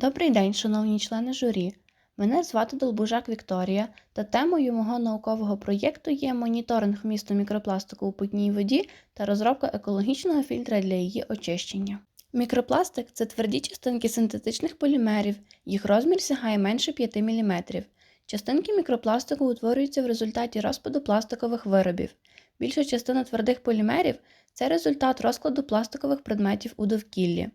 Добрий день, шановні члени журі. Мене звати Долбужак Вікторія, та темою мого наукового проєкту є моніторинг вмісту мікропластику у питній воді та розробка екологічного фільтра для її очищення. Мікропластик це тверді частинки синтетичних полімерів, їх розмір сягає менше 5 мм. Частинки мікропластику утворюються в результаті розпаду пластикових виробів. Більша частина твердих полімерів це результат розкладу пластикових предметів у довкіллі.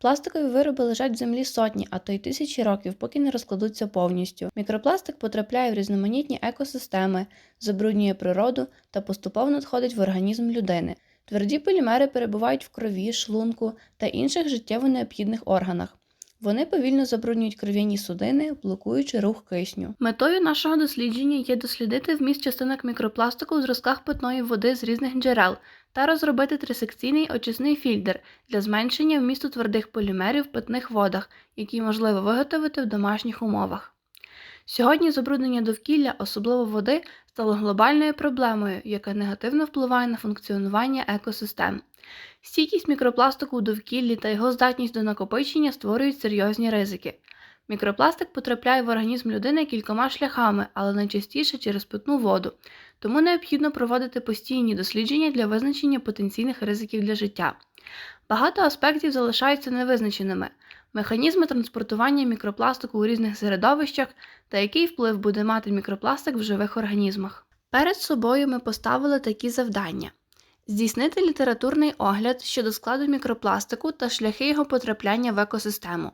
Пластикові вироби лежать в землі сотні, а то й тисячі років, поки не розкладуться повністю. Мікропластик потрапляє в різноманітні екосистеми, забруднює природу та поступово надходить в організм людини. Тверді полімери перебувають в крові, шлунку та інших життєво необхідних органах. Вони повільно забруднюють кров'яні судини, блокуючи рух кисню. Метою нашого дослідження є дослідити вміст частинок мікропластику в зразках питної води з різних джерел та розробити трисекційний очисний фільтр для зменшення вмісту твердих полімерів в питних водах, які можливо виготовити в домашніх умовах. Сьогодні забруднення довкілля, особливо води, стало глобальною проблемою, яка негативно впливає на функціонування екосистем. Стійкість мікропластику у довкіллі та його здатність до накопичення створюють серйозні ризики. Мікропластик потрапляє в організм людини кількома шляхами, але найчастіше через питну воду, тому необхідно проводити постійні дослідження для визначення потенційних ризиків для життя. Багато аспектів залишаються невизначеними. Механізми транспортування мікропластику у різних середовищах та який вплив буде мати мікропластик в живих організмах. Перед собою ми поставили такі завдання: здійснити літературний огляд щодо складу мікропластику та шляхи його потрапляння в екосистему,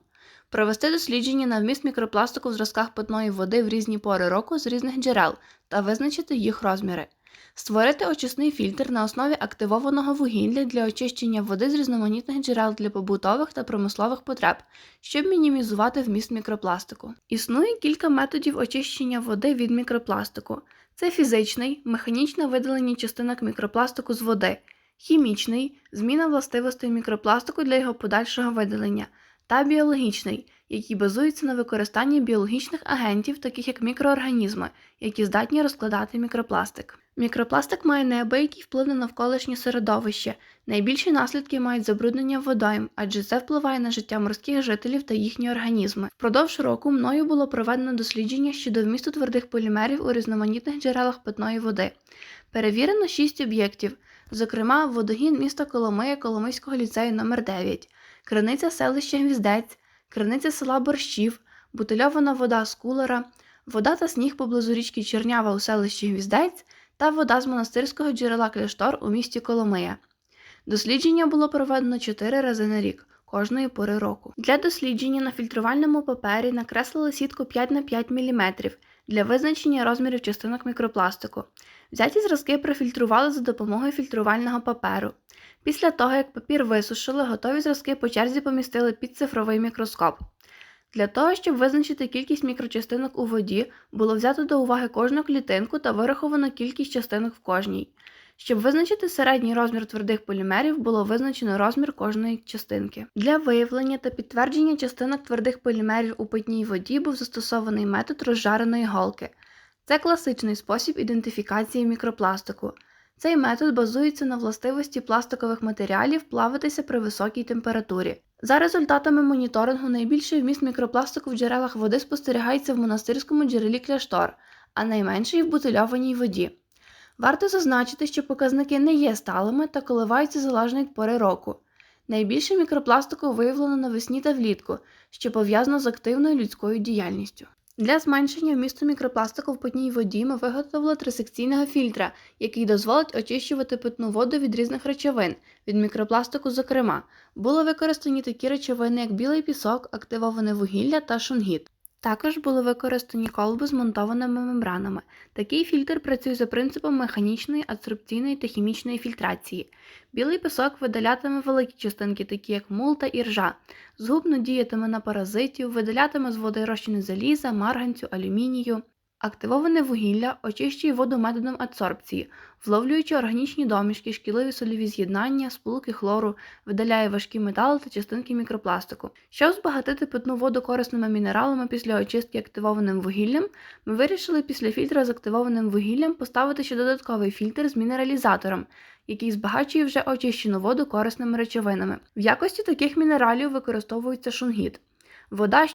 провести дослідження на вміст мікропластику в зразках питної води в різні пори року з різних джерел та визначити їх розміри. Створити очисний фільтр на основі активованого вугілля для очищення води з різноманітних джерел для побутових та промислових потреб, щоб мінімізувати вміст мікропластику. Існує кілька методів очищення води від мікропластику: це фізичний, механічне видалення частинок мікропластику з води, хімічний зміна властивостей мікропластику для його подальшого видалення, та біологічний, який базується на використанні біологічних агентів, таких як мікроорганізми, які здатні розкладати мікропластик. Мікропластик має неабиякий вплив на навколишнє середовище. Найбільші наслідки мають забруднення водойм, адже це впливає на життя морських жителів та їхні організми. Впродовж року мною було проведено дослідження щодо вмісту твердих полімерів у різноманітних джерелах питної води. Перевірено 6 об'єктів, зокрема, водогін міста Коломия Коломийського ліцею номер 9 криниця селища Гвіздець, криниця села Борщів, бутильована вода з кулера, вода та сніг поблизу річки Чернява у селищі Гвіздець та вода з монастирського джерела Кляштор у місті Коломия. Дослідження було проведено 4 рази на рік, кожної пори року. Для дослідження на фільтрувальному папері накреслили сітку 5 на 5 мм для визначення розмірів частинок мікропластику. Взяті зразки профільтрували за допомогою фільтрувального паперу. Після того, як папір висушили, готові зразки по черзі помістили під цифровий мікроскоп. Для того, щоб визначити кількість мікрочастинок у воді, було взято до уваги кожну клітинку та вираховано кількість частинок в кожній. Щоб визначити середній розмір твердих полімерів, було визначено розмір кожної частинки. Для виявлення та підтвердження частинок твердих полімерів у питній воді був застосований метод розжареної голки. Це класичний спосіб ідентифікації мікропластику. Цей метод базується на властивості пластикових матеріалів плавитися при високій температурі. За результатами моніторингу, найбільший вміст мікропластику в джерелах води спостерігається в монастирському джерелі кляштор, а найменший в бутильованій воді. Варто зазначити, що показники не є сталими та коливаються залежно від пори року. Найбільше мікропластику виявлено навесні та влітку, що пов'язано з активною людською діяльністю. Для зменшення вмісту мікропластику в питній воді ми виготовили трисекційного фільтра, який дозволить очищувати питну воду від різних речовин, від мікропластику, зокрема, були використані такі речовини, як білий пісок, активоване вугілля та шунгіт. Також були використані колби з монтованими мембранами. Такий фільтр працює за принципом механічної, адсорбційної та хімічної фільтрації. Білий пісок видалятиме великі частинки, такі як мул та іржа, згубно діятиме на паразитів, видалятиме з води розчини заліза, марганцю, алюмінію. Активоване вугілля очищує воду методом адсорбції, вловлюючи органічні домішки, шкідливі сольові з'єднання, сполуки хлору, видаляє важкі метали та частинки мікропластику. Щоб збагатити питну воду корисними мінералами після очистки активованим вугіллям, ми вирішили після фільтра з активованим вугіллям поставити ще додатковий фільтр з мінералізатором, який збагачує вже очищену воду корисними речовинами. В якості таких мінералів використовується шунгіт. Вода